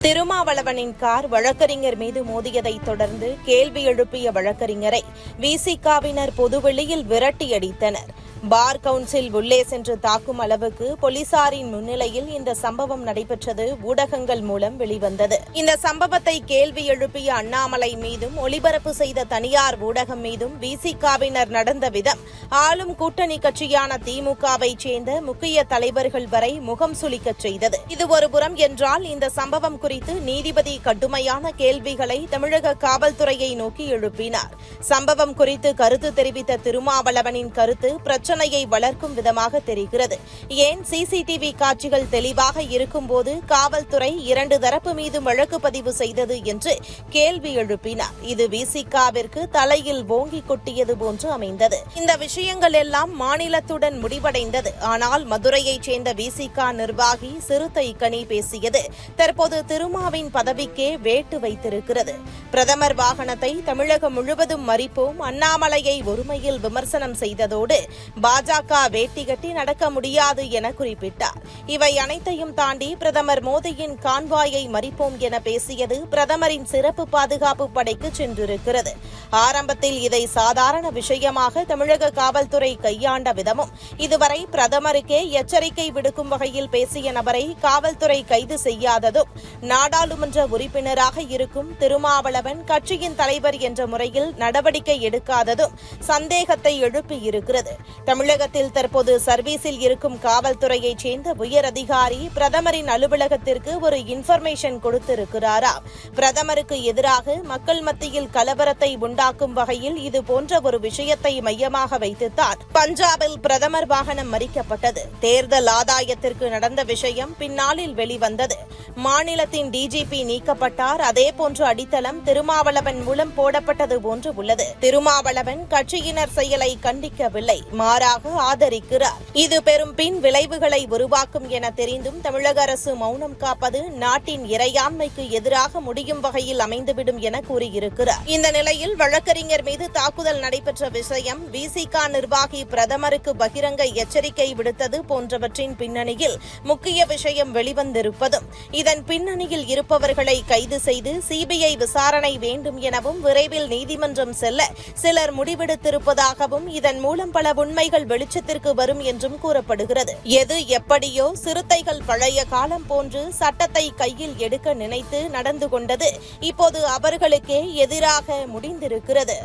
திருமாவளவனின் car வழக்கறிஞர் மீது மோதியதை தொடர்ந்து கேள்வி எழுப்பிய வழக்கறிஞரை விசிகாவினர் பொதுவெளியில் விரட்டியடித்தனர். பார் கவுன்சில் உள்ளே சென்று தாக்கும் அளவுக்கு போலீசாரின் முன்னிலையில் இந்த சம்பவம் நடைபெற்றது ஊடகங்கள் மூலம் வெளிவந்தது. இந்த சம்பவத்தை கேள்வி எழுப்பிய அண்ணாமலை மீதும் ஒளிபரப்பு செய்த தனியார் ஊடகம் மீதும் விசிகாவினர் நடந்த விதம் ஆளும் கூட்டணி கட்சியான திமுகவை சேர்ந்த முக்கிய தலைவர்கள் வரை முகம் சுளிக்கச் செய்தது. இது ஒருபுறம் என்றால் இந்த சம்பவம் குறித்து நீதிபதி கடுமையான கேள்விகளை தமிழக காவல்துறையை நோக்கி எழுப்பினார். சம்பவம் குறித்து கருத்து தெரிவித்த திருமாவளவனின் கருத்து பிரச்சனை பிரச்சனையை வளர்க்கும் விதமாக தெரிகிறது. ஏன் சிசிடிவி காட்சிகள் தெளிவாக இருக்கும்போது காவல்துறை இரண்டு தரப்பு மீதும் வழக்கு பதிவு செய்தது என்று கேள்வி எழுப்பினார். இது விசிகாவிற்கு தலையில் ஓங்கி கொட்டியது போன்று அமைந்தது. இந்த விஷயங்கள் எல்லாம் மாநிலத்துடன் முடிவடைந்தது. ஆனால் மதுரையைச் சேர்ந்த விசிகா நிர்வாகி சிறுத்தை கனி பேசியது. தற்போது திருமாவின் பதவிக்கே வேட்டு வைத்திருக்கிறது. பிரதமர் வாகனத்தை தமிழகம் முழுவதும் மறிப்போம். அண்ணாமலையை ஒருமையில் விமர்சனம் செய்ததோடு பாஜக வேட்டி கட்டி நடக்க முடியாது என குறிப்பிட்டார். இவை அனைத்தையும் தாண்டி பிரதமர் மோடியின் கான்வாயை மறிப்போம் என பேசியது பிரதமரின் சிறப்பு பாதுகாப்பு படைக்கு சென்றிருக்கிறது. ஆரம்பத்தில் இதை சாதாரண விஷயமாக தமிழக காவல்துறை கையாண்ட விதமும் இதுவரை பிரதமருக்கே எச்சரிக்கை விடுக்கும் வகையில் பேசிய நபரை காவல்துறை கைது செய்யாததும் நாடாளுமன்ற உறுப்பினராக இருக்கும் திருமாவளவன் கட்சியின் தலைவர் என்ற முறையில் நடவடிக்கை எடுக்காததும் சந்தேகத்தை எழுப்பியிருக்கிறது. தமிழகத்தில் தற்போது சர்வீஸில் இருக்கும் காவல்துறையைச் சேர்ந்த உயர் அதிகாரி பிரதமரின் அலுவலகத்திற்கு ஒரு இன்ஃபர்மேஷன் கொடுத்திருக்கிறாரா? பிரதமருக்கு எதிராக மக்கள் மத்தியில் கலவரத்தை உண்டாக்கும் வகையில் இது போன்ற ஒரு விஷயத்தை மையமாக வைத்துத்தான் பஞ்சாபில் பிரதமர் வாகனம் மறிக்கப்பட்டது. தேர்தல் ஆதாயத்திற்கு நடந்த விஷயம் பின்னாளில் வெளிவந்தது. மாநிலத்தின் டிஜிபி நீக்கப்பட்டார். அதேபோன்று அடித்தளம் திருமாவளவன் மூலம் போடப்பட்டது போன்று உள்ளது. திருமாவளவன் கட்சியினர் செயலை கண்டிக்கவில்லை. மாறாக ஆதரிக்கிறார். இது பெரும் பின் விளைவுகளை உருவாக்கும் என தெரிந்தும் தமிழக அரசு மௌனம் காப்பது நாட்டின் இறையாண்மைக்கு எதிராக முடியும் வகையில் அமைந்துவிடும் என கூறியிருக்கிறார். இந்த நிலையில் வழக்கறிஞர் மீது தாக்குதல் நடைபெற்ற விஷயம் விசிகா நிர்வாகி பிரதமருக்கு பகிரங்க எச்சரிக்கை விடுத்தது போன்றவற்றின் பின்னணியில் முக்கிய விஷயம் வெளிவந்திருப்பதும் இதன் பின்னணியில் இருப்பவர்களை கைது செய்து சிபிஐ விசாரணை வேண்டும் எனவும் விரைவில் நீதிமன்றம் செல்ல சிலர் முடிவெடுத்திருப்பதாகவும் இதன் மூலம் பல உண்மைகள் வெளிச்சத்திற்கு வரும் என்றும் கூறப்படுகிறது. எது எப்படியோ சிறுத்தைகள் பழைய காலம் போன்று சட்டத்தை கையில் எடுக்க நினைத்து நடந்து கொண்டது. இப்போது அவர்களுக்கே எதிராக முடிந்திருக்கிறது.